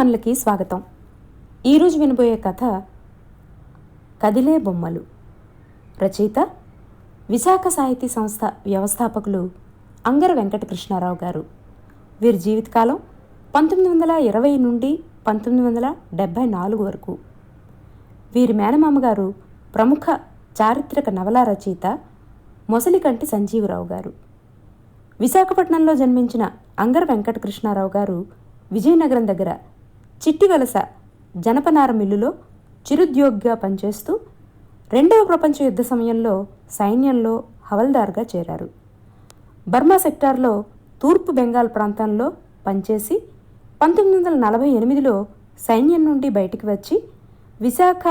కథాభిమానులకి స్వాగతం. ఈరోజు వినబోయే కథ కదిలే బొమ్మలు. రచయిత విశాఖ సాహితీ సంస్థ వ్యవస్థాపకులు అంగర వెంకటకృష్ణారావు గారు. వీరి జీవితకాలం పంతొమ్మిది వందల ఇరవై నుండి పంతొమ్మిది వందల డెబ్భై నాలుగు వరకు. వీరి మేనమామ గారు ప్రముఖ చారిత్రక నవలా రచయిత మొసలికంటి సంజీవరావు గారు. విశాఖపట్నంలో జన్మించిన అంగర వెంకటకృష్ణారావు గారు విజయనగరం దగ్గర చిట్టివలస జనపనార మిల్లులో చిరుద్యోగిగా పనిచేస్తూ రెండవ ప్రపంచ యుద్ధ సమయంలో సైన్యంలో హవల్దార్గా చేరారు. బర్మా సెక్టార్లో తూర్పు బెంగాల్ ప్రాంతంలో పనిచేసి పంతొమ్మిది వందల నలభై ఎనిమిదిలో సైన్యం నుండి బయటికి వచ్చి విశాఖ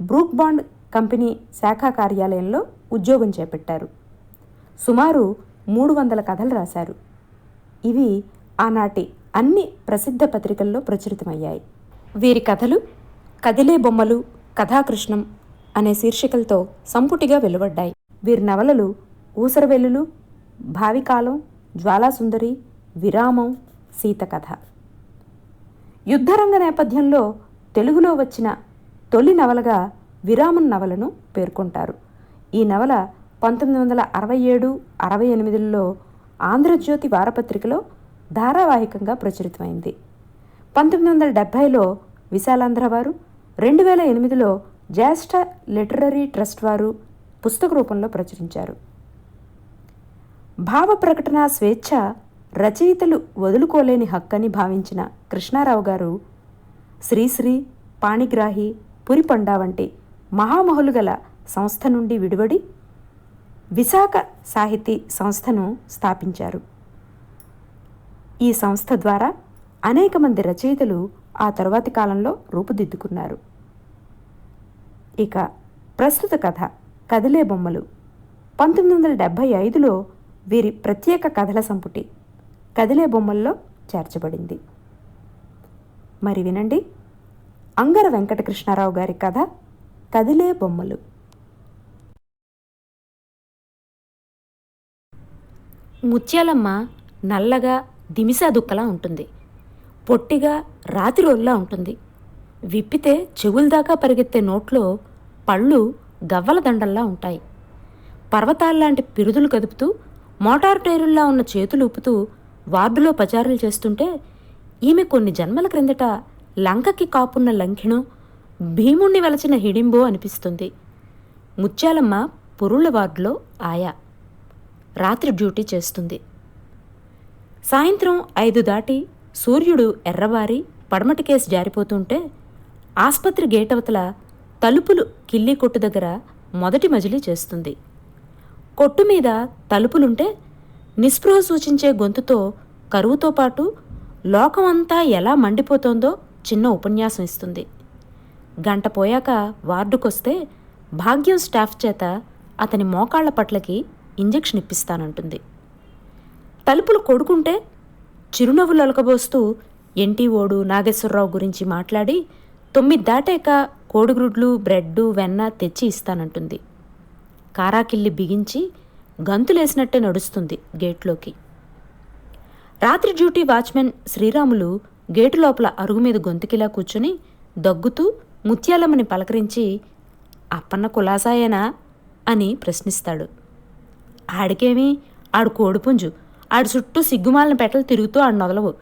బ్రూక్ బాండ్ కంపెనీ శాఖా కార్యాలయంలో ఉద్యోగం చేపట్టారు. సుమారు మూడు వందల కథలు రాశారు. ఇవి ఆనాటి అన్ని ప్రసిద్ధ పత్రికల్లో ప్రచురితమయ్యాయి. వీరి కథలు కదిలే బొమ్మలు కథాకృష్ణం అనే శీర్షికలతో సంపుటిగా వెలువడ్డాయి. వీరి నవలలు ఊసరవెల్లులు భావికాలం జ్వాలాసుందరి విరామం సీతకథ. యుద్ధరంగ నేపథ్యంలో తెలుగులో వచ్చిన తొలి నవలగా విరామం నవలను పేర్కొంటారు. ఈ నవల పంతొమ్మిది వందల అరవై ఏడు అరవై ఎనిమిదిలో ఆంధ్రజ్యోతి వారపత్రికలో ధారావాహికంగా ప్రచురితమైంది. పంతొమ్మిది వందల డెబ్భైలో విశాలాంధ్ర వారు రెండు వేల ఎనిమిదిలో జ్యేష్ఠ లిటరరీ ట్రస్ట్ వారు పుస్తక రూపంలో ప్రచురించారు. భావ ప్రకటన స్వేచ్ఛ రచయితలు వదులుకోలేని హక్కని భావించిన కృష్ణారావు గారు శ్రీశ్రీ పాణిగ్రాహి పురిపండా వంటి మహామహులు గల సంస్థ నుండి విడివడి విశాఖ సాహితీ సంస్థను స్థాపించారు. ఈ సంస్థ ద్వారా అనేక మంది రచయితలు ఆ తరువాతి కాలంలో రూపుదిద్దుకున్నారు. ఇక ప్రస్తుత కథ కదిలే బొమ్మలు. పంతొమ్మిది వందల డెబ్భై ఐదులో వీరి ప్రత్యేక కథల సంపుటి కదిలే బొమ్మల్లో చేర్చబడింది. మరి వినండి. అంగర వెంకటకృష్ణారావు గారి కథ కదిలే బొమ్మలు. ముత్యాలమ్మ నల్లగా దిమిసా దుక్కలా ఉంటుంది. పొట్టిగా రాతి రోజులా ఉంటుంది. విప్పితే చెవుల దాకా పరిగెత్తే నోట్లో పళ్ళు గవ్వల దండల్లా ఉంటాయి. పర్వతాల్లాంటి పిరుదులు కదుపుతూ మోటార్ టైరుల్లా ఉన్న చేతులు ఊపుతూ వార్డులో పచారులు చేస్తుంటే ఈమె కొన్ని జన్మల క్రిందట లంకకి కాపున్న లంకిణో భీముణ్ణి వలచిన హిడింబో అనిపిస్తుంది. ముత్యాలమ్మ పురుళ్ళ వార్డులో ఆయా. రాత్రి డ్యూటీ చేస్తుంది. సాయంత్రం ఐదు దాటి సూర్యుడు ఎర్రబారి పడమటి కేసు జారిపోతుంటే ఆస్పత్రి గేటవతల తలుపులు కిల్లీ కొట్టు దగ్గర మొదటి మజిలీ చేస్తుంది. కొట్టు మీద తలుపులుంటే నిస్పృహ సూచించే గొంతుతో కరువుతో పాటు లోకమంతా ఎలా మండిపోతోందో చిన్న ఉపన్యాసం ఇస్తుంది. గంట పోయాక వార్డుకొస్తే భాగ్యం స్టాఫ్ చేత అతని మోకాళ్ళ పట్లకి ఇంజెక్షన్ ఇప్పిస్తానంటుంది. తలుపులు కొడుకుంటే చిరునవ్వులు అలకబోస్తూ ఎన్టీఓడు నాగేశ్వరరావు గురించి మాట్లాడి తొమ్మిది దాటాక కోడిగ్రుడ్లు బ్రెడ్ వెన్న తెచ్చి ఇస్తానంటుంది. కారాకిల్లి బిగించి గంతులేసినట్టే నడుస్తుంది గేట్లోకి. రాత్రి డ్యూటీ వాచ్మెన్ శ్రీరాములు గేటు లోపల అరుగు మీద గొంతుకిలా కూర్చుని దగ్గుతూ ముత్యాలమ్మని పలకరించి అప్పన్న కులాసాయేనా? అని ప్రశ్నిస్తాడు. ఆడికేమి? ఆడు కోడిపుంజు. ఆడి చుట్టూ సిగ్గుమాలిన పెట్టలు తిరుగుతూ ఆడు నొదలవు.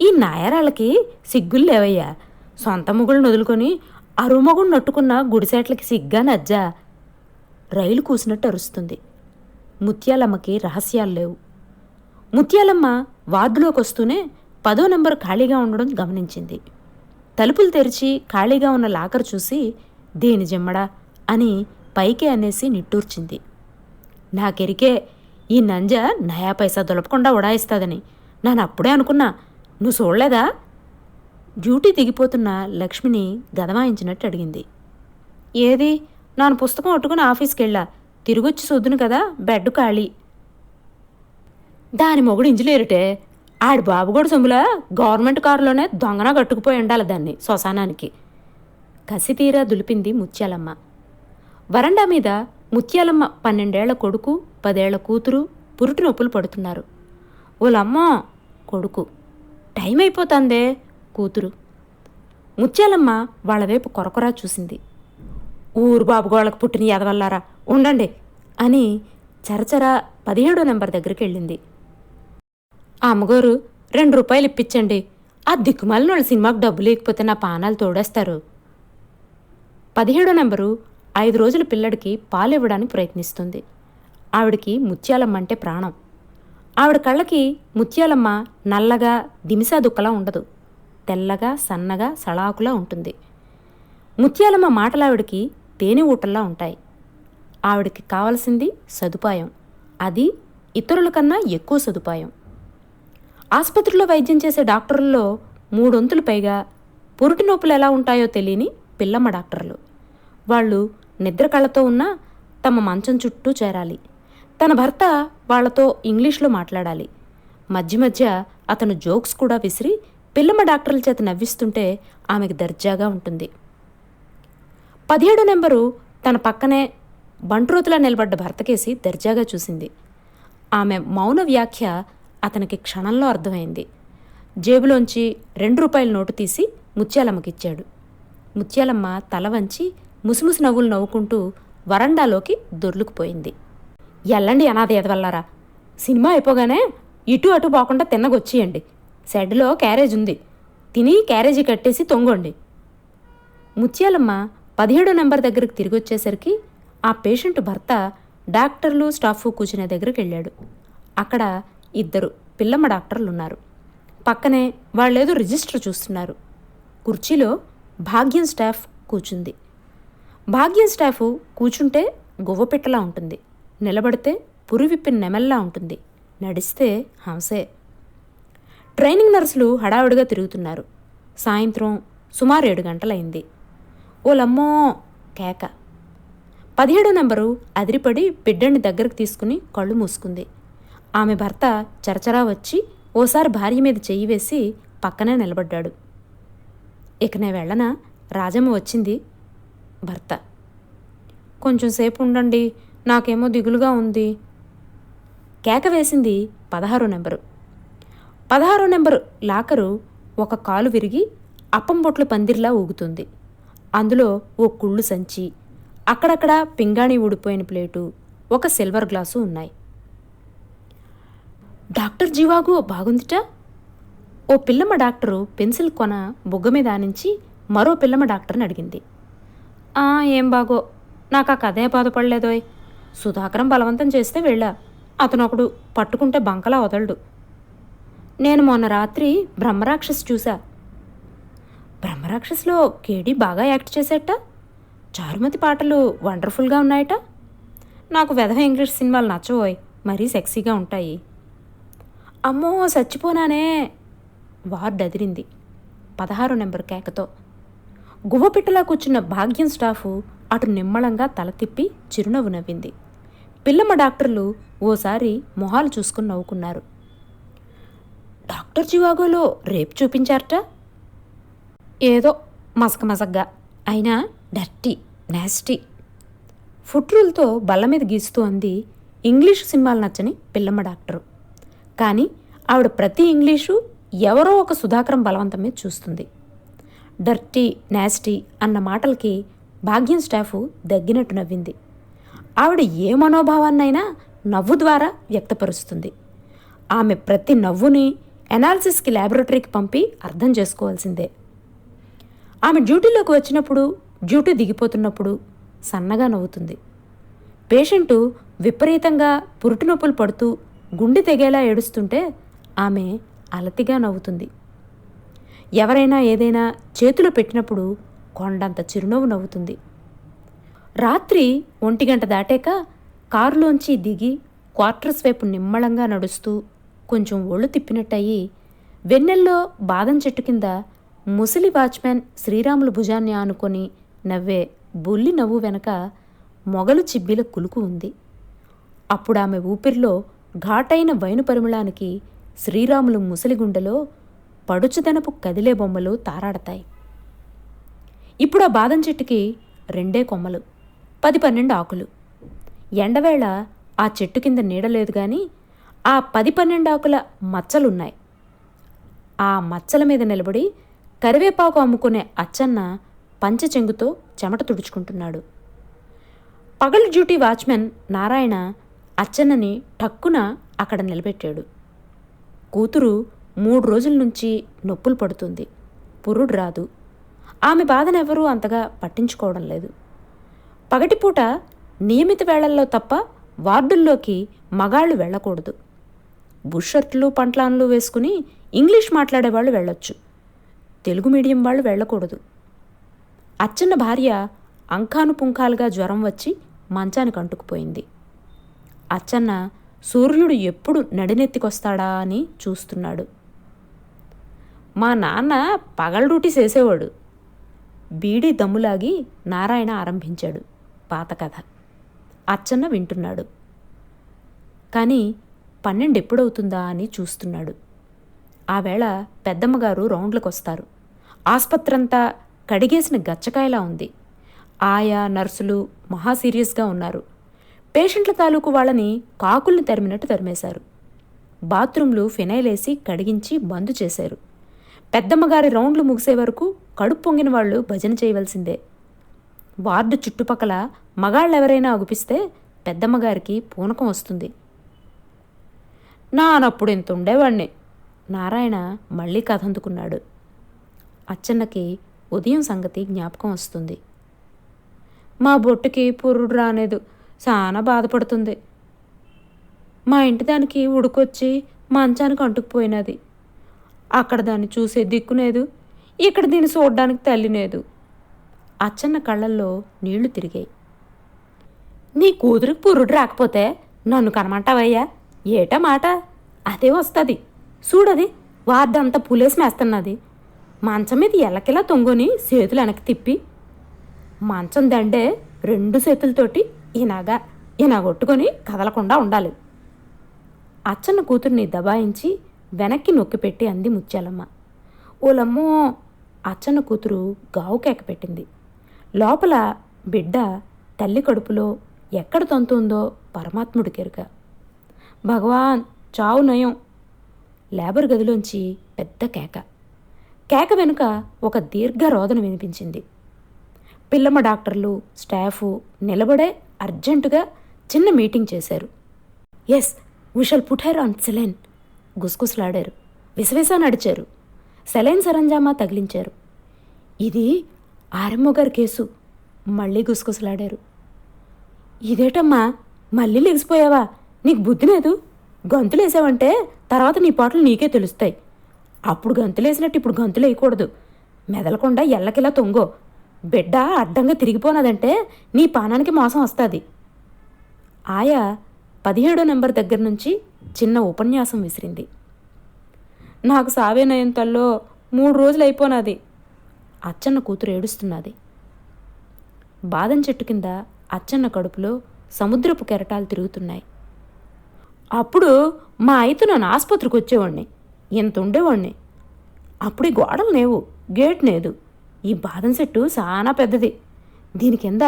ఈ నాయరాళ్ళకి సిగ్గులు లేవయ్యా. సొంత మొగుళ్ళు వదులుకొని అరుమగుడు నట్టుకున్న గుడిసేట్లకి సిగ్గా నజ్జా. రైలు కూసినట్టు అరుస్తుంది. ముత్యాలమ్మకి రహస్యాలు లేవు. ముత్యాలమ్మ వార్డులోకి వస్తూనే పదో నెంబర్ ఖాళీగా ఉండడం గమనించింది. తలుపులు తెరిచి ఖాళీగా ఉన్న లాకర్ చూసి దేని జిమ్మడా అని పైకే అనేసి నిట్టూర్చింది. నాకెరికే ఈ నంజ నయా పైసా దొలపకుండా ఉడాయిస్తాదని. నేను అప్పుడే అనుకున్నా. నువ్వు చూడలేదా డ్యూటీ దిగిపోతున్న లక్ష్మిని గదమాయించినట్టు అడిగింది. ఏది? నాను పుస్తకం పట్టుకుని ఆఫీస్కి వెళ్ళా తిరిగొచ్చి చూద్దును కదా బెడ్ ఖాళీ. దాని మొగుడు ఇంజలేరుటే ఆడి బాబు కూడా సొమ్ములా గవర్నమెంట్ కారులోనే దొంగన కట్టుకుపోయి ఉండాలి దాన్ని శ్మశానానికి. కసితీరా దులిపింది ముత్యాలమ్మ. వరండా మీద ముత్యాలమ్మ పన్నెండేళ్ళ కొడుకు పదేళ్ళ కూతురు పురుటి నొప్పులు పడుతున్నారు. ఓలమ్మో కొడుకు. టైం అయిపోతుందే కూతురు. ముత్యాలమ్మ వాళ్ళ వైపు కొరకొరా చూసింది. ఊరు బాబుగోళ్ళకు పుట్టిన ఎదవల్లారా ఉండండి అని చరచర పదిహేడో నెంబర్ దగ్గరికి వెళ్ళింది. ఆ అమ్మగారు రెండు రూపాయలు ఇప్పించండి. ఆ దిక్కుమాలిన వాళ్ళ సినిమాకు డబ్బు లేకపోతే నా పానాలు తోడేస్తారు. పదిహేడో నెంబరు ఐదు రోజుల పిల్లడికి పాలు ఇవ్వడానికి ప్రయత్నిస్తుంది. ఆవిడికి ముత్యాలమ్మ అంటే ప్రాణం. ఆవిడ కళ్ళకి ముత్యాలమ్మ నల్లగా దిమిసా దుక్కలా ఉండదు. తెల్లగా సన్నగా సళాకులా ఉంటుంది. ముత్యాలమ్మ మాటలావిడికి తేనె ఊటల్లా ఉంటాయి. ఆవిడకి కావలసింది సదుపాయం. అది ఇతరుల కన్నా ఎక్కువ సదుపాయం. ఆసుపత్రిలో వైద్యం చేసే డాక్టర్లలో మూడొంతులు పైగా పురుటి నొప్పులు ఎలా ఉంటాయో తెలియని పిల్లమ్మ డాక్టర్లు. వాళ్ళు నిద్ర కళ్ళతో ఉన్నా తమ మంచం చుట్టూ చేరాలి. తన భర్త వాళ్ళతో ఇంగ్లీష్లో మాట్లాడాలి. మధ్య మధ్య అతను జోక్స్ కూడా విసిరి పిల్లమ్మ డాక్టర్ల చేత నవ్విస్తుంటే ఆమెకు దర్జాగా ఉంటుంది. పదిహేడు నెంబరు తన పక్కనే బంట్రోతులా నిలబడ్డ భర్తకేసి దర్జాగా చూసింది. ఆమె మౌన వ్యాఖ్య అతనికి క్షణంలో అర్థమైంది. జేబులోంచి రెండు రూపాయల నోటు తీసి ముత్యాలమ్మకిచ్చాడు. ముత్యాలమ్మ తల వంచి ముసిముసి నవ్వులు నవ్వుకుంటూ వరండాలోకి దొర్లుకుపోయింది. ఎల్లండి అనాథ ఎదవల్లారా సినిమా అయిపోగానే ఇటు అటు పోకుండా తిన్నగొచ్చేయండి. షెడ్లో క్యారేజ్ ఉంది. తిని క్యారేజీ కట్టేసి తొంగండి. ముత్యాలమ్మ పదిహేడో నెంబర్ దగ్గరికి తిరిగి వచ్చేసరికి ఆ పేషెంట్ భర్త డాక్టర్లు స్టాఫ్ కూర్చునే దగ్గరికి వెళ్ళాడు అక్కడ ఇద్దరు పిల్లమ్మ డాక్టర్లు ఉన్నారు పక్కనే వాళ్ళేదో రిజిస్టర్ చూస్తున్నారు. కుర్చీలో భాగ్యం స్టాఫ్ కూర్చుంది. భాగ్యం స్టాఫ్ కూర్చుంటే గువ్వపిట్టలా ఉంటుంది. నిలబడితే పురువిప్పిన నెమల్లా ఉంటుంది. నడిస్తే హంసే. ట్రైనింగ్ నర్సులు హడావుడిగా తిరుగుతున్నారు. సాయంత్రం సుమారు ఏడు గంటలైంది. ఓలమ్మో కేక. పదిహేడో నెంబరు అదిరిపడి బిడ్డని దగ్గరకు తీసుకుని కళ్ళు మూసుకుంది. ఆమె భర్త చరచరా వచ్చి ఓసారి భార్య మీద చెయ్యి వేసి పక్కనే నిలబడ్డాడు. ఇక నే వెళ్ళనా? రాజమ్మ వచ్చింది. భర్త. కొంచెం సేపు ఉండండి నాకేమో దిగులుగా ఉంది. కేక వేసింది పదహారో నెంబరు. పదహారో నెంబరు లాకరు ఒక కాలు విరిగి అప్పం బొట్ల పందిరిలా ఊగుతుంది. అందులో ఓ కుళ్ళు సంచి అక్కడక్కడ పింగాణి ఊడిపోయిన ప్లేటు ఒక సిల్వర్ గ్లాసు ఉన్నాయి. డాక్టర్ జీవాగు బాగుందిట? ఓ పిల్లమ్మ డాక్టరు పెన్సిల్ కొన బుగ్గ మీద ఆనించి మరో పిల్లమ్మ డాక్టర్ని అడిగింది. ఏం బాగో. నాకు ఆ కథే బాధపడలేదోయ్. సుధాకరం బలవంతం చేస్తే వెళ్ళా. అతనొకడు పట్టుకుంటే బంకలా వదలడు. నేను మొన్న రాత్రి బ్రహ్మరాక్షస్ చూసా బ్రహ్మరాక్షస్లో కేడీ బాగా యాక్ట్ చేసేట? చారుమతి పాటలు వండర్ఫుల్గా ఉన్నాయట? నాకు వెధవ ఇంగ్లీష్ సినిమాలు నచ్చవోయ్. మరీ సెక్సీగా ఉంటాయి. అమ్మో చచ్చిపోనానే! వార్డ్ అదిరింది. పదహారు నెంబర్ కేకతో. గువ్వపిట్టలా కూర్చున్న భాగ్యం స్టాఫు అటు నిమ్మళంగా తల తిప్పి చిరునవ్వు నవ్వింది. పిల్లమ్మ డాక్టర్లు ఓసారి మొహాలు చూసుకుని నవ్వుకున్నారు. డాక్టర్ చివాగోలో రేపు చూపించారట? ఏదో మసక మసగ్గా అయినా డర్టీ నాస్టీ. ఫుట్రూల్తో బల్ల మీద గీస్తూ అంది ఇంగ్లీషు సినిమాలు నచ్చని పిల్లమ్మ డాక్టరు. కానీ ఆవిడ ప్రతి ఇంగ్లీషు ఎవరో ఒక సుధాకరం బలవంతం మీద చూస్తుంది. డర్టీ నాస్టీ అన్న మాటలకి భాగ్యం స్టాఫు దగ్గినట్టు నవ్వింది. ఆవిడ ఏ మనోభావాన్నైనా నవ్వు ద్వారా వ్యక్తపరుస్తుంది. ఆమె ప్రతి నవ్వుని ఎనాలిసిస్కి ల్యాబొరేటరీకి పంపి అర్థం చేసుకోవాల్సిందే. ఆమె డ్యూటీలోకి వచ్చినప్పుడు డ్యూటీ దిగిపోతున్నప్పుడు సన్నగా నవ్వుతుంది. పేషెంటు విపరీతంగా పురుటి నొప్పులు పడుతూ గుండె తెగేలా ఏడుస్తుంటే ఆమె అలతిగా నవ్వుతుంది. ఎవరైనా ఏదైనా చేతిలో పెట్టినప్పుడు కొండంత చిరునవ్వు నవ్వుతుంది. రాత్రి ఒంటి గంట దాటాక కారులోంచి దిగి క్వార్టర్స్ వైపు నిమ్మళంగా నడుస్తూ కొంచెం ఒళ్ళు తిప్పినట్టయి వెన్నెల్లో బాదం చెట్టు కింద ముసలి వాచ్మ్యాన్ శ్రీరాములు భుజాన్ని ఆనుకొని నవ్వే బుల్లి నవ్వు వెనక మొగలు చిబ్బిల కులుకు ఉంది. అప్పుడు ఆమె ఊపిరిలో ఘాటైన వైను పరిమళానికి శ్రీరాములు ముసలి గుండెలో పడుచుదనపు కదిలే బొమ్మలు తారాడతాయి. ఇప్పుడు ఆ బాదం చెట్టుకి రెండే కొమ్మలు పది పన్నెండు ఆకులు. ఎండవేళ ఆ చెట్టు కింద నీడలేదు కానీ ఆ పది పన్నెండు ఆకుల మచ్చలున్నాయి. ఆ మచ్చల మీద నిలబడి కరివేపాకు అమ్ముకునే అచ్చన్న పంచ చెంగుతో చెమట తుడుచుకుంటున్నాడు. పగలు డ్యూటీ వాచ్మెన్ నారాయణ అచ్చన్నని టక్కున అక్కడ నిలబెట్టాడు. కూతురు మూడు రోజుల నుంచి నొప్పులు పడుతుంది. పురుడు రాదు. ఆమె బాధనెవరూ అంతగా పట్టించుకోవడం లేదు. పగటిపూట నియమిత వేళల్లో తప్ప వార్డుల్లోకి మగాళ్ళు వెళ్ళకూడదు. బుషర్ట్లు పంట్లాన్లు వేసుకుని ఇంగ్లీష్ మాట్లాడేవాళ్ళు వెళ్ళొచ్చు. తెలుగు మీడియం వాళ్ళు వెళ్ళకూడదు. అచ్చన్న భార్య అంకాను పుంఖాలుగా జ్వరం వచ్చి మంచానికి అంటుకుపోయింది అచ్చన్న సూర్యుడు ఎప్పుడు నడినెత్తికొస్తాడా అని చూస్తున్నాడు. మా నాన్న పగల డ్యూటీ చేసేవాడు. బీడీ దమ్ములాగి నారాయణ ఆరంభించాడు పాత కథ. అచ్చన్న వింటున్నాడు. కానీ పన్నెండు ఎప్పుడవుతుందా అని చూస్తున్నాడు. ఆవేళ పెద్దమ్మగారు రౌండ్లకు వస్తారు ఆస్పత్రంతా కడిగేసిన గచ్చకాయలా ఉంది. ఆయా నర్సులు మహా సీరియస్గా ఉన్నారు. పేషెంట్ల తాలూకు వాళ్ళని కాకుల్ని తరిమినట్టు తరిమేశారు. బాత్రూంలు ఫినైల్ వేసి కడిగించి బంద్ చేశారు. పెద్దమ్మగారి రౌండ్లు ముగిసే వరకు కడుపు పొంగిన వాళ్ళు భజన చేయవలసిందే. వార్డు చుట్టుపక్కల మగాళ్ళెవరైనా అగుపిస్తే పెద్దమ్మగారికి పూనకం వస్తుంది. నానప్పుడు ఇంత ఉండేవాణ్ణి నారాయణ మళ్ళీ కథ అందుకున్నాడు అచ్చన్నకి ఉదయం సంగతి జ్ఞాపకం వస్తుంది. మా బొట్టుకి పురుడు రానేదు. చాలా బాధపడుతుంది. మా ఇంటి దానికి ఉడుకొచ్చి మంచానికి అంటుకుపోయినది. అక్కడ దాన్ని చూసే దిక్కునేదు ఇక్కడ దీన్ని చూడడానికి తల్లినేదు అచ్చన్న కళ్ళల్లో నీళ్ళు తిరిగాయి. నీ కూతురికి పురుడు రాకపోతే నన్ను కనమంటావయ్యా? ఏటా మాట? అదే వస్తుంది. చూడది వార్దంతా పులేసి మేస్తున్నది. మంచం మీద ఎలకిలా తొంగుని చేతులు వెనక్కి తిప్పి మంచం దండే రెండు చేతులతోటి ఇనగా ఇనగొట్టుకొని కదలకుండా ఉండాలి. అచ్చన్న కూతుర్ని దబాయించి వెనక్కి నొక్కిపెట్టి అంది ముత్యాలమ్మ. ఓలమ్మో అచ్చన్న కూతురు గావు కేక పెట్టింది. లోపల బిడ్డ తల్లి కడుపులో ఎక్కడ తంతుందో పరమాత్ముడికెరుక భగవాన్ చావు నయం. లేబర్ గదిలోంచి పెద్ద కేక. కేక వెనుక ఒక దీర్ఘ రోదన వినిపించింది. పిల్లమ్మ డాక్టర్లు స్టాఫు నిలబడే అర్జెంటుగా చిన్న మీటింగ్ చేశారు. Yes we shall put her on saline. గుసగుసలాడారు. విసవిస నడిచారు. సెలైన్ సరంజామా తగిలించారు. ఇది ఆర్ఎంఓ గారి కేసు. మళ్ళీ గుసగుసలాడారు. ఇదేటమ్మా మళ్ళీ లెగిసిపోయావా? నీకు బుద్ధి లేదు. గంతులేసావంటే తర్వాత నీ పాటలు నీకే తెలుస్తాయి. అప్పుడు గంతులేసినట్టు ఇప్పుడు గంతులు వేయకూడదు. మెదలకుండా ఎల్లకిలా తొంగో. బిడ్డ అడ్డంగా తిరిగిపోనదంటే నీ పానానికి మోసం వస్తుంది. ఆయా పదిహేడో నెంబర్ దగ్గర నుంచి చిన్న ఉపన్యాసం విసిరింది. నాకు సావే నయం తల్లో మూడు రోజులు అయిపోనాది అచ్చన్న కూతురు ఏడుస్తున్నది. బాదం చెట్టు కింద అచ్చన్న కడుపులో సముద్రపు కెరటాలు తిరుగుతున్నాయి. అప్పుడు మా అయితే నన్ను ఆసుపత్రికి వచ్చేవాడిని ఇంత ఉండేవాడిని అప్పుడు ఈ గోడలు లేవు గేట్ లేదు. ఈ బాదం చెట్టు చాలా పెద్దది. దీని కింద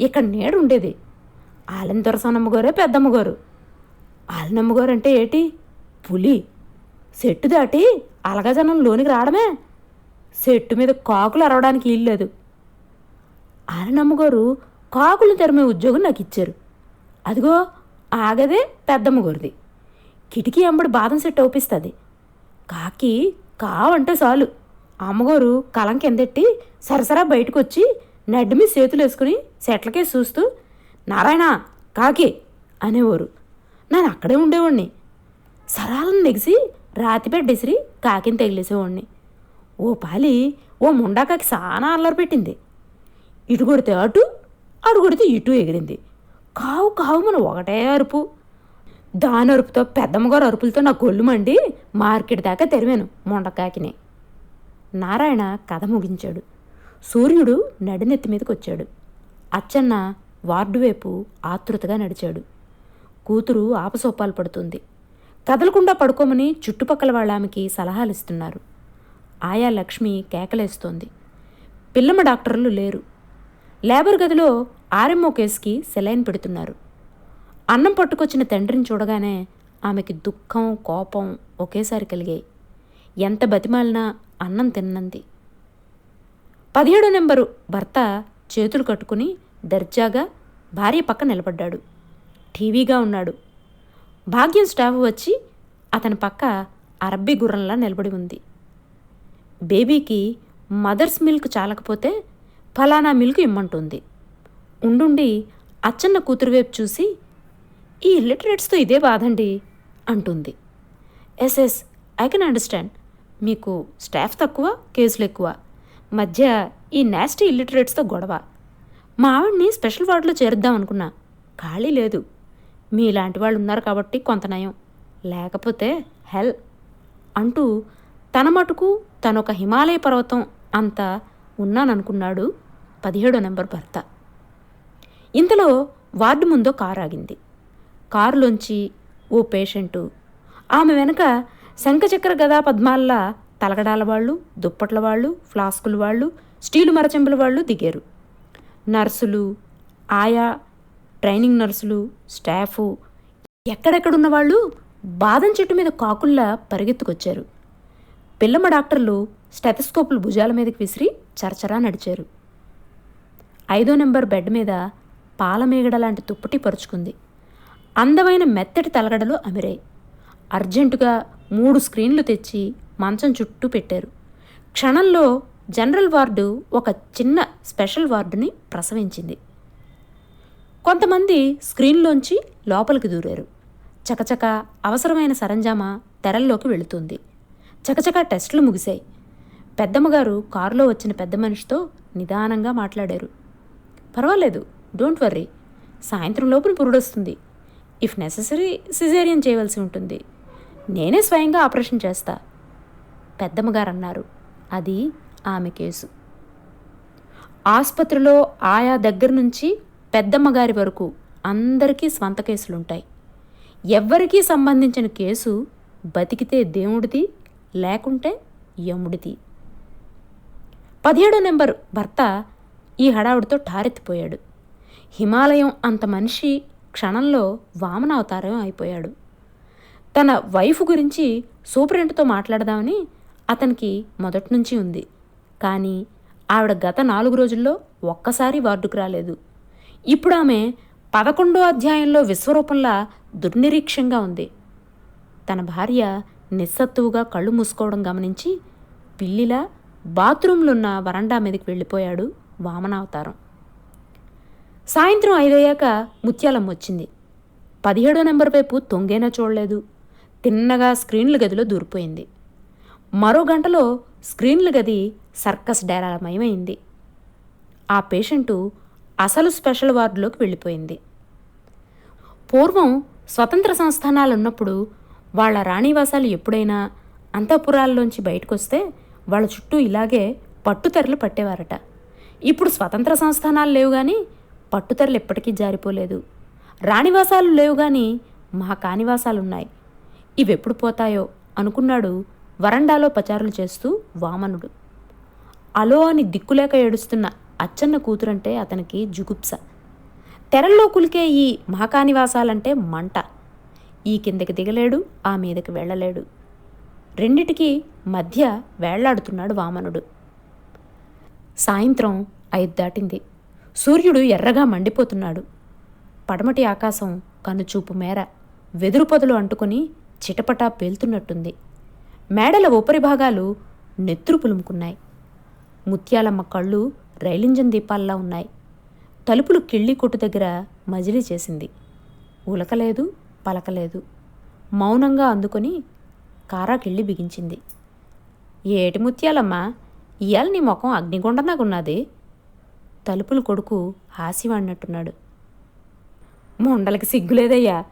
ఇక్కడ నీడ ఉండేది. ఆలెన్ దొరసనమ్మగారే పెద్దమ్మగారు ఆలనమ్మగారు అంటే ఏటి? పులి. చెట్టు దాటి అలగజనం లోనికి రావడమే. చెట్టు మీద కాకులు అరవడానికి ఇల్లేదు ఆలనమ్మగారు కాకులు తెరమే ఉద్యోగం నాకు ఇచ్చారు. అదిగో ఆగదే పెద్దమ్మగారిది. కిటికీ అంబడి బాదం సెట్ అవుపిస్తుంది. కాకి కావంటే చాలు. అమ్మగారు కలం కిందెట్టి సరసరా బయటకు వచ్చి నడ్డి మీద చేతులు వేసుకుని సెట్లకే చూస్తూ నారాయణ కాకి అనేవారు. నేను అక్కడే ఉండేవాడిని సరాలను నెగిసి రాతిపెట్టేసిరి కాకిని తగిలేసేవాడిని ఓ పాలి ఓ ముండాకాకి సానా అల్లరి పెట్టింది. ఇటు కొడితే అటు అటు కొడితే ఇటు ఎగిరింది. కావు కావు మన ఒకటే అరుపు. దాని అరుపుతో పెద్దమ్మగారు అరుపులతో నా గొల్లు మండి మార్కెట్ దాకా తెరివాను ముండకాకిని. నారాయణ కథ ముగించాడు. సూర్యుడు నడినెత్తి మీదకి వచ్చాడు అచ్చన్న వార్డు వైపు ఆతృతగా నడిచాడు. కూతురు ఆపసోపాలు పడుతుంది. కదలకుండా పడుకోమని చుట్టుపక్కల వాళ్ళ ఆమెకి సలహాలు ఇస్తున్నారు ఆయా లక్ష్మి కేకలేస్తోంది. పిల్లమ్మ డాక్టర్లు లేరు. లేబర్ గదిలో ఆర్ఎంఓ కేసుకి సెలైన్ పెడుతున్నారు. అన్నం పట్టుకొచ్చిన తండ్రిని చూడగానే ఆమెకి దుఃఖం కోపం ఒకేసారి కలిగాయి. ఎంత బతిమాలినా అన్నం తిన్నంది. పదిహేడో నెంబరు భర్త చేతులు కట్టుకుని దర్జాగా భార్య పక్క నిలబడ్డాడు. టీవీగా ఉన్నాడు. భాగ్యం స్టాఫ్ వచ్చి అతని పక్క అరబ్బీ గుర్రంలా నిలబడి ఉంది. బేబీకి మదర్స్ మిల్క్ చాలకపోతే ఫలానా మిల్క్ ఇమ్మంటుంది. ఉండుండి అచ్చన్న కూతురు వైపు చూసి ఈ ఇల్లిటరేట్స్తో ఇదే బాధండి అంటుంది. Yes yes I can understand. మీకు స్టాఫ్ తక్కువ కేసులు ఎక్కువ. మధ్య ఈ నాస్టీ ఇల్లిటరేట్స్తో గొడవ. మా ఆవిడ్ని స్పెషల్ వార్డులో చేరుద్దాం అనుకున్నా. ఖాళీ లేదు. మీలాంటి వాళ్ళు ఉన్నారు కాబట్టి కొంత నయం. లేకపోతే హెల్ అంటూ తన మటుకు తనొక హిమాలయ పర్వతం అంత ఉన్నాననుకున్నాడు పదిహేడో నెంబర్ భర్త. ఇంతలో వార్డు ముందో కారు ఆగింది కారులోంచి ఓ పేషెంటు ఆమె వెనక శంఖచక్ర గదా పద్మాల్ల తలగడాల వాళ్ళు దుప్పట్ల వాళ్ళు ఫ్లాస్కుల వాళ్ళు స్టీలు మరచెంబుల వాళ్ళు దిగారు. నర్సులు ఆయా ట్రైనింగ్ నర్సులు స్టాఫు ఎక్కడెక్కడున్న వాళ్ళు బాదం చెట్టు మీద కాకుల్లా పరిగెత్తుకొచ్చారు. పిల్లమ్మ డాక్టర్లు స్టెథస్కోపులు భుజాల మీదకి విసిరి చరచరా నడిచారు. ఐదో నెంబర్ బెడ్ మీద పాలమేగడ లాంటి తుప్పటి పరుచుకుంది. అందమైన మెత్తటి తలగడలు అమిరాయి. అర్జెంటుగా మూడు స్క్రీన్లు తెచ్చి మంచం చుట్టూ పెట్టారు. క్షణంలో జనరల్ వార్డు ఒక చిన్న స్పెషల్ వార్డుని ప్రసవించింది. కొంతమంది స్క్రీన్లోంచి లోపలికి దూరారు. చకచక అవసరమైన సరంజామా తెరల్లోకి వెళుతుంది. చకచక టెస్టులు ముగిశాయి. పెద్దమ్మగారు కారులో వచ్చిన పెద్ద మనిషితో నిదానంగా మాట్లాడారు. పర్వాలేదు డోంట్ వర్రీ. సాయంత్రం లోపున పురుడొస్తుంది. ఇఫ్ నెససరీ సిజేరియన్ చేయవలసి ఉంటుంది. నేనే స్వయంగా ఆపరేషన్ చేస్తా పెద్దమ్మగారు అన్నారు అది ఆమె కేసు. ఆసుపత్రిలో ఆయా దగ్గర నుంచి పెద్దమ్మగారి వరకు అందరికీ స్వంత కేసులుంటాయి. ఎవ్వరికీ సంబంధించిన కేసు బతికితే దేవుడిది లేకుంటే యముడిది. పదిహేడో నెంబర్ భర్త ఈ హడావుడితో ఠారెత్తిపోయాడు హిమాలయం అంత మనిషి క్షణంలో వామన అవతారం అయిపోయాడు. తన వైఫ్ గురించి సూపరింట్తో మాట్లాడదామని అతనికి మొదటి నుంచి ఉంది. కానీ ఆవిడ గత నాలుగు రోజుల్లో ఒక్కసారి వార్డుకు రాలేదు. ఇప్పుడు ఆమె పదకొండో అధ్యాయంలో విశ్వరూపంలా దుర్నిరీక్షంగా ఉంది. తన భార్య నిస్సత్తువుగా కళ్ళు మూసుకోవడం గమనించి పిల్లిలా బాత్రూంలున్న వరండా మీదకి వెళ్ళిపోయాడు వామనావతారం. సాయంత్రం ఐదయ్యాక ముత్యాలమ్మ వచ్చింది. పదిహేడో నెంబర్ వైపు తొంగేనా చూడలేదు. తిన్నగా స్క్రీన్ల గదిలో దూరిపోయింది. మరో గంటలో స్క్రీన్ల గది సర్కస్ డేరామయమైంది ఆ పేషెంటు అసలు స్పెషల్ వార్డులోకి వెళ్ళిపోయింది. పూర్వం స్వతంత్ర సంస్థానాలు ఉన్నప్పుడు వాళ్ళ రాణివాసాలు ఎప్పుడైనా అంతఃపురాల్లోంచి బయటకొస్తే వాళ్ళ చుట్టూ ఇలాగే పట్టుతెరలు పట్టేవారట. ఇప్పుడు స్వతంత్ర సంస్థానాలు లేవు కానీ పట్టుతెరలు ఎప్పటికీ జారిపోలేదు. రాణివాసాలు లేవు కానీ మా కానివాసాలున్నాయి ఇవెప్పుడు పోతాయో అనుకున్నాడు వరండాలో పచారులు చేస్తూ వామనుడు. అలో అని దిక్కులేక ఏడుస్తున్న అచ్చన్న కూతురంటే అతనికి జుగుప్స. తెరల్లో కులికే ఈ మహాకానివాసాలంటే మంట. ఈ కిందకి దిగలేడు ఆ మీదకి వెళ్ళలేడు. రెండిటికి మధ్య వేళ్ళాడుతున్నాడు వామనుడు. సాయంత్రం ఐదు దాటింది. సూర్యుడు ఎర్రగా మండిపోతున్నాడు. పడమటి ఆకాశం కనుచూపు మేర వెదురు పొదలు అంటుకొని చిటపటా పేలుతున్నట్టుంది. మేడల ఉపరిభాగాలు నెత్తురు పులుముకున్నాయి. ముత్యాలమ్మ కళ్ళు రైలింజన్ దీపాల్లా ఉన్నాయి. తలుపులు కిళ్ళి కొట్టు దగ్గర మజిలీ చేసింది. ఉలకలేదు పలకలేదు. మౌనంగా అందుకొని కారా కిళ్ళి బిగించింది. ఏటి ముత్యాలమ్మా ఇయాల నీ ముఖం అగ్నిగుండనాగున్నది తలుపులు కొడుకు హాసివాడినట్టున్నాడు మొండలకి సిగ్గులేదయ్యా.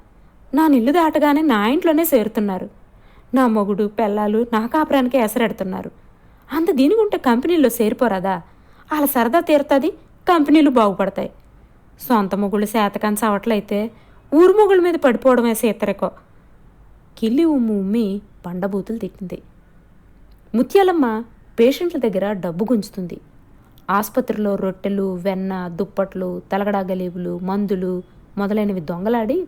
నా నిల్లు దాటగానే నా ఇంట్లోనే చేరుతున్నారు. నా మొగుడు పెళ్ళాలు నా కాపురానికి ఎసరెడుతున్నారు. అంత దీనిగుంటే కంపెనీలో చేరిపోరాదా? వాళ్ళ సరదా తీరుతుంది కంపెనీలు బాగుపడతాయి. సొంత మొగుళ్ళు శాతకాన్ని చవట్లయితే ఊరు మొగుళ్ళ మీద పడిపోవడమే సీతరెకో. కిల్లి ఉమ్ము ఉమ్మి బండబూతులు తిట్టింది. ముత్యాలమ్మ పేషెంట్ల దగ్గర డబ్బు గుంజుతుంది. ఆసుపత్రిలో రొట్టెలు వెన్న దుప్పట్లు తలగడా గలీబులు మందులు మొదలైనవి దొంగలాడి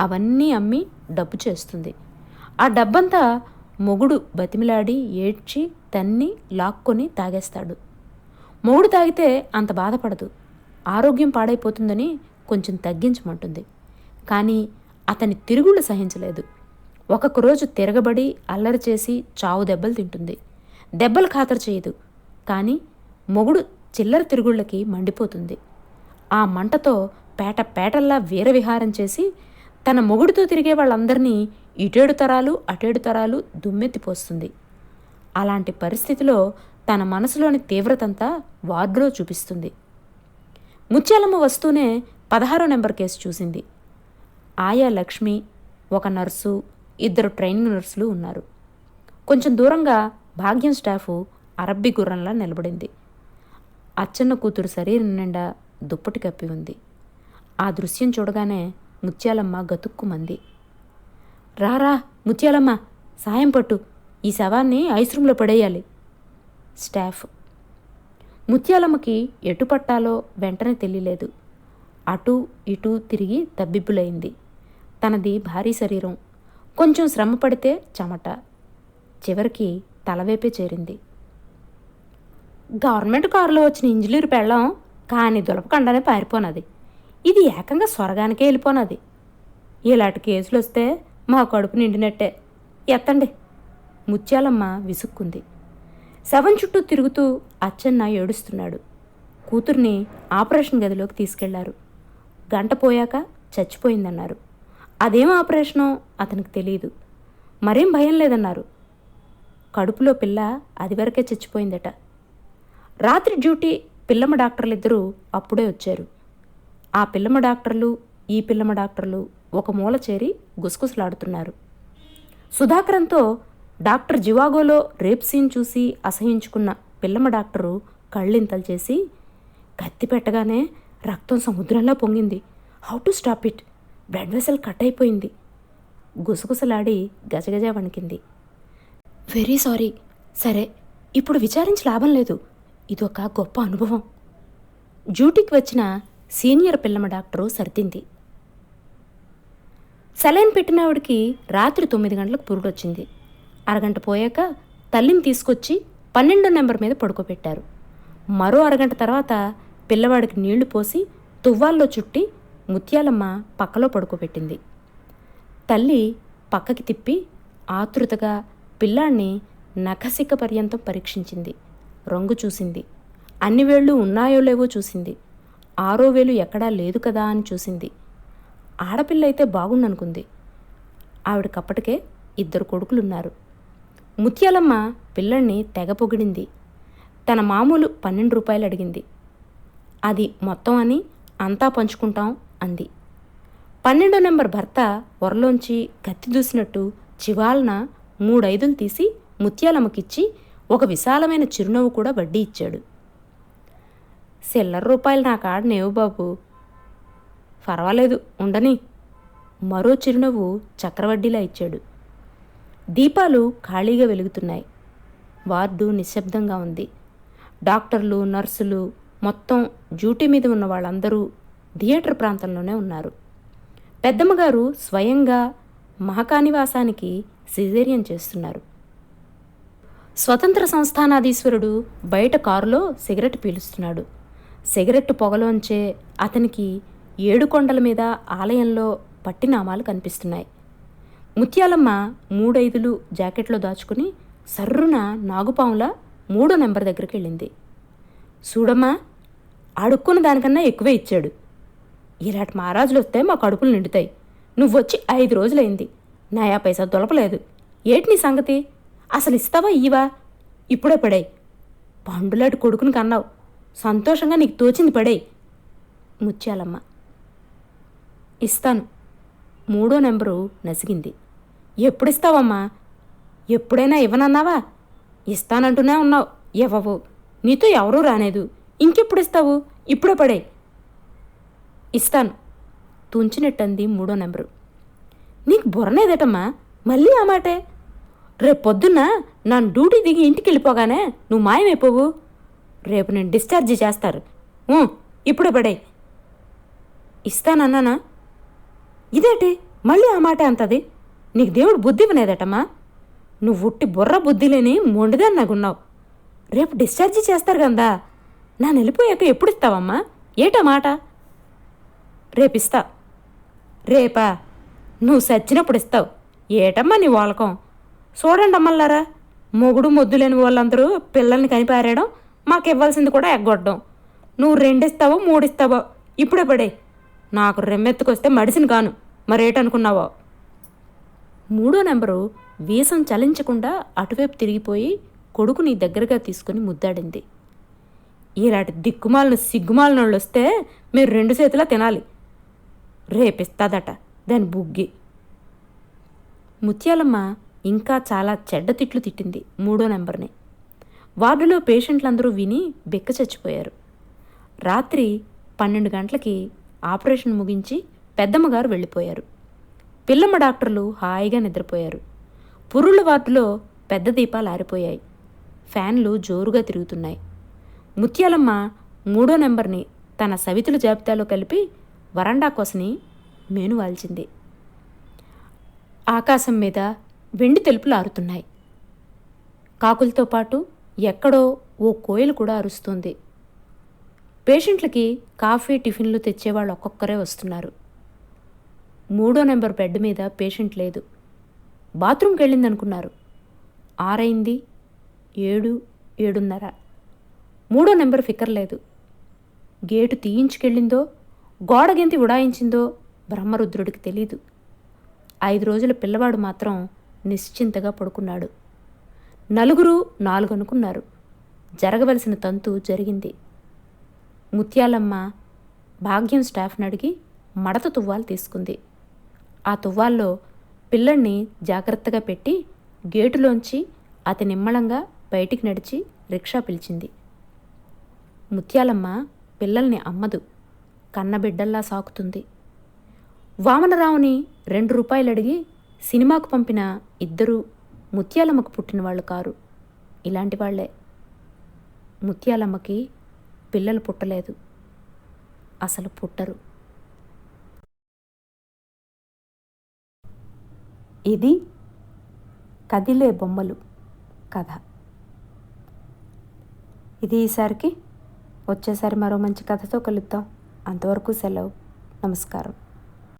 అవన్నీ అమ్మి డబ్బు చేస్తుంది. ఆ డబ్బంతా మొగుడు బతిమిలాడి ఏడ్చి తన్ని లాక్కొని తాగేస్తాడు. మొగుడు తాగితే అంత బాధపడదు. ఆరోగ్యం పాడైపోతుందని కొంచెం తగ్గించమంటుంది. కానీ అతని తిరుగుళ్ళు సహించలేదు. ఒక్కొక్క రోజు తిరగబడి అల్లరి చేసి చావు దెబ్బలు తింటుంది. దెబ్బలు ఖాతరు చేయదు. కానీ మొగుడు చిల్లర తిరుగుళ్ళకి మండిపోతుంది. ఆ మంటతో పేట పేటల్లా వీరవిహారం చేసి తన మొగుడితో తిరిగే వాళ్ళందరినీ ఇటేడు తరాలు అటేడు తరాలు దుమ్మెత్తిపోస్తుంది అలాంటి పరిస్థితిలో తన మనసులోని తీవ్రతంతా వార్డ్రో చూపిస్తుంది. ముత్యాలమ్మ వస్తూనే పదహారో నెంబర్ కేసు చూసింది. ఆయా లక్ష్మి ఒక నర్సు ఇద్దరు ట్రైనింగ్ నర్సులు ఉన్నారు. కొంచెం దూరంగా భాగ్యం స్టాఫు అరబ్బీ గుర్రంలా నిలబడింది. అచ్చన్న కూతురు శరీరం నిండా దుప్పటి కప్పి ఉంది. ఆ దృశ్యం చూడగానే ముత్యాలమ్మ గతుక్కుమంది. రారా ముత్యాలమ్మ సాయం పట్టు. ఈ శవాన్ని ఐస్ రూమ్లో పడేయాలి. స్టాఫ్ ముత్యాలమ్మకి ఎటు పట్టాలో వెంటనే తెలియలేదు. అటు ఇటు తిరిగి తబ్బిబ్బులైంది. తనది భారీ శరీరం. కొంచెం శ్రమ పడితే చెమట. చివరికి తలవేపే చేరింది. గవర్నమెంట్ కారులో వచ్చిన ఇంజనీర్ పెళ్ళం కానీ దులపకుండానే పారిపోనది. ఇది ఏకంగా స్వర్గానికే వెళ్ళిపోనది. ఇలాంటి కేసులు వస్తే మా కడుపు నిండినట్టే. ఎత్తండి. ముత్యాలమ్మ విసుక్కుంది. శవం చుట్టూ తిరుగుతూ అచ్చన్న ఏడుస్తున్నాడు. కూతుర్ని ఆపరేషన్ గదిలోకి తీసుకెళ్ళారు. గంట పోయాక చచ్చిపోయిందన్నారు. అదేం ఆపరేషనో అతనికి తెలియదు మరేం భయం లేదన్నారు. కడుపులో పిల్ల అది వరకే చచ్చిపోయిందట. రాత్రి డ్యూటీ పిల్లమ్మ డాక్టర్లిద్దరూ అప్పుడే వచ్చారు. ఆ పిల్లమ్మ డాక్టర్లు ఈ పిల్లమ్మ డాక్టర్లు ఒక మూల చేరి గుసగుసలాడుతున్నారు. సుధాకరంతో డాక్టర్ జివాగోలో రేప్ సీన్ చూసి అసహించుకున్న పిల్లమ్మ డాక్టరు కళ్ళింతలు చేసి కత్తి పెట్టగానే రక్తం సముద్రంలా పొంగింది. How to stop it? Blood vessel cut అయిపోయింది. గుసగుసలాడి గజగజ వణికింది. Very sorry. సరే ఇప్పుడు విచారించి లాభం లేదు. ఇదొక గొప్ప అనుభవం. డ్యూటీకి వచ్చిన సీనియర్ పిల్లమ్మ డాక్టరు సర్దింది. సెలైన్ పెట్టినవాడికి రాత్రి తొమ్మిది గంటలకు పురుడొచ్చింది అరగంట పోయాక తల్లిని తీసుకొచ్చి పన్నెండో నెంబర్ మీద పడుకోబెట్టారు. మరో అరగంట తర్వాత పిల్లవాడికి నీళ్ళు పోసి తువ్వాల్లో చుట్టి ముత్యాలమ్మ పక్కలో పడుకోబెట్టింది. తల్లి పక్కకి తిప్పి ఆతృతగా పిల్లాన్ని నఖసిక పర్యంతం పరీక్షించింది. రంగు చూసింది. అన్ని వేళ్ళు ఉన్నాయో లేవో చూసింది. ఆరో వేలు ఎక్కడా లేదు కదా అని చూసింది. ఆడపిల్ల అయితే బాగుండనుకుంది. ఆవిడకప్పటికే ఇద్దరు కొడుకులున్నారు. ముత్యాలమ్మ పిల్లల్ని తెగ పొగిడింది. తన మామూలు పన్నెండు రూపాయలు అడిగింది. అది మొత్తం అని అంతా పంచుకుంటాం అంది. పన్నెండో నెంబర్ భర్త వరలోంచి కత్తి దూసినట్టు చివాలన మూడైదులు తీసి ముత్యాలమ్మకిచ్చి ఒక విశాలమైన చిరునవ్వు కూడా వడ్డీ ఇచ్చాడు. చిల్లర రూపాయలు నా కాడ నేవు బాబు. పర్వాలేదు ఉండని. మరో చిరునవ్వు చక్రవడ్డీలా ఇచ్చాడు. దీపాలు ఖాళీగా వెలుగుతున్నాయి. వార్డు నిశ్శబ్దంగా ఉంది. డాక్టర్లు నర్సులు మొత్తం డ్యూటీ మీద ఉన్న వాళ్ళందరూ థియేటర్ ప్రాంతంలోనే ఉన్నారు. పెద్దమ్మగారు స్వయంగా మహకానివాసానికి సిజేరియన్ చేస్తున్నారు. స్వతంత్ర సంస్థానాధీశ్వరుడు బయట కారులో సిగరెట్ పీలుస్తున్నాడు. సిగరెట్ పొగలోంచే అతనికి ఏడు కొండల మీద ఆలయంలో పట్టినామాలు కనిపిస్తున్నాయి. ముత్యాలమ్మ మూడైదులు జాకెట్లో దాచుకుని సర్రున నాగుపాముల మూడో నెంబర్ దగ్గరికి వెళ్ళింది. చూడమ్మా అడుక్కున్న దానికన్నా ఎక్కువే ఇచ్చాడు. ఇలాంటి మహారాజులు వస్తే మా కడుపులు నిండుతాయి. నువ్వొచ్చి ఐదు రోజులైంది. నాయా పైసా దొలపలేదు ఏటి నీ సంగతి? అసలు ఇస్తావా ఇవా ఇప్పుడే పడాయి. పండులాంటి కొడుకుని కన్నావు. సంతోషంగా నీకు తోచింది పడే ముత్యాలమ్మ ఇస్తాను. మూడో నెంబరు నసిగింది. ఎప్పుడు ఇస్తావమ్మా ఎప్పుడైనా ఇవ్వనన్నావా? ఇస్తానంటూనే ఉన్నావు. ఇవ్వవు. నీతో ఎవరూ రానేదు ఇంకెప్పుడు ఇస్తావు ఇప్పుడే పడే. ఇస్తాను. తుంచినట్టంది మూడో నెంబరు. నీకు బుర్రనేదటమ్మా? మళ్ళీ ఆ మాటే? రేపు పొద్దున్న నా డ్యూటీ దిగి ఇంటికి వెళ్ళిపోగానే నువ్వు మాయమైపోవు. రేపు నేను డిశ్చార్జ్ చేస్తారు. ఊ, ఇప్పుడే పడే. ఇస్తానన్నానా? ఇదేటి? మళ్ళీ ఆ మాట అంతది? నీకు దేవుడు బుద్ధి ఇవ్వనేదటమ్మా నువ్వు ఉట్టి బుర్ర బుద్ధి లేని మొండిదాన్ని నాకున్నావు. రేపు డిశ్చార్జి చేస్తారు కదా నా నిలిపోయాక ఎప్పుడు ఇస్తావమ్మా? ఏటా మాట? రేపిస్తా రేపా? నువ్వు సచ్చినప్పుడు ఇస్తావు. ఏటమ్మా నీ వాలకం? చూడండి అమ్మల్లారా మొగుడు మొద్దు లేని వాళ్ళందరూ పిల్లల్ని కనిపారేయడం మాకు ఇవ్వాల్సింది కూడా ఎగ్గొట్టడం. నువ్వు రెండిస్తావో మూడిస్తావో ఇప్పుడే పడే. నాకు రెమ్మెత్తుకొస్తే మడిసిని కాను. మరేటనుకున్నావో? మూడో నెంబరు వీసం చలించకుండా అటువైపు తిరిగిపోయి కొడుకుని దగ్గరగా తీసుకుని ముద్దాడింది. ఇలాంటి దిక్కుమాలను సిగ్గుమాలను వాళ్ళు వస్తే మీరు రెండు చేతులా తినాలి. రేపిస్తాదట దాని బుగ్గి. ముత్యాలమ్మ ఇంకా చాలా చెడ్డ తిట్లు తిట్టింది మూడో నెంబర్ని. వార్డులో పేషెంట్లందరూ విని బెక్క చచ్చిపోయారు. రాత్రి పన్నెండు గంటలకి ఆపరేషన్ ముగించి పెద్దమ్మగారు వెళ్ళిపోయారు. పిల్లమ్మ డాక్టర్లు హాయిగా నిద్రపోయారు. పురుళ్ళ వార్డులో పెద్ద దీపాలు ఆరిపోయాయి. ఫ్యాన్లు జోరుగా తిరుగుతున్నాయి. ముత్యాలమ్మ మూడో నెంబర్ని తన సవితుల జాబితాలో కలిపి వరండా కోసని మేను వాల్చింది. ఆకాశం మీద వెండి తెలుపులు ఆరుతున్నాయి. కాకులతో పాటు ఎక్కడో ఓ కోయిలు కూడా అరుస్తుంది. పేషెంట్లకి కాఫీ టిఫిన్లు తెచ్చేవాళ్ళు ఒక్కొక్కరే వస్తున్నారు. మూడో నెంబర్ బెడ్ మీద పేషెంట్ లేదు. బాత్రూమ్కి వెళ్ళిందనుకున్నారు. ఆరైంది ఏడు ఏడున్నర. మూడో నెంబర్ ఫికర్ లేదు. గేటు తీయించుకెళ్ళిందో గోడగింతి ఉడాయించిందో బ్రహ్మరుద్రుడికి తెలీదు. ఐదు రోజుల పిల్లవాడు మాత్రం నిశ్చింతగా పడుకున్నాడు. నలుగురు నాలుగు అనుకున్నారు జరగవలసిన తంతు జరిగింది. ముత్యాలమ్మ భాగ్యం స్టాఫ్ని అడిగి మడత తువ్వాలు తీసుకుంది. ఆ తువ్వాల్లో పిల్లల్ని జాగ్రత్తగా పెట్టి గేటులోంచి అతి నిమ్మళంగా బయటికి నడిచి రిక్షా పిలిచింది. ముత్యాలమ్మ పిల్లల్ని అమ్మదు. కన్నబిడ్డల్లా సాకుతుంది. వామనరావుని రెండు రూపాయలు అడిగి సినిమాకు పంపిన ఇద్దరూ ముత్యాలమ్మకు పుట్టిన వాళ్ళు కారు. ఇలాంటి వాళ్ళే. ముత్యాలమ్మకి పిల్లలు పుట్టలేదు. అసలు పుట్టరు. ఇది కదిలే బొమ్మలు కథ. ఇది ఈసారికి వచ్చేసారి మరో మంచి కథతో కలుద్దాం. అంతవరకు సెలవు. నమస్కారం.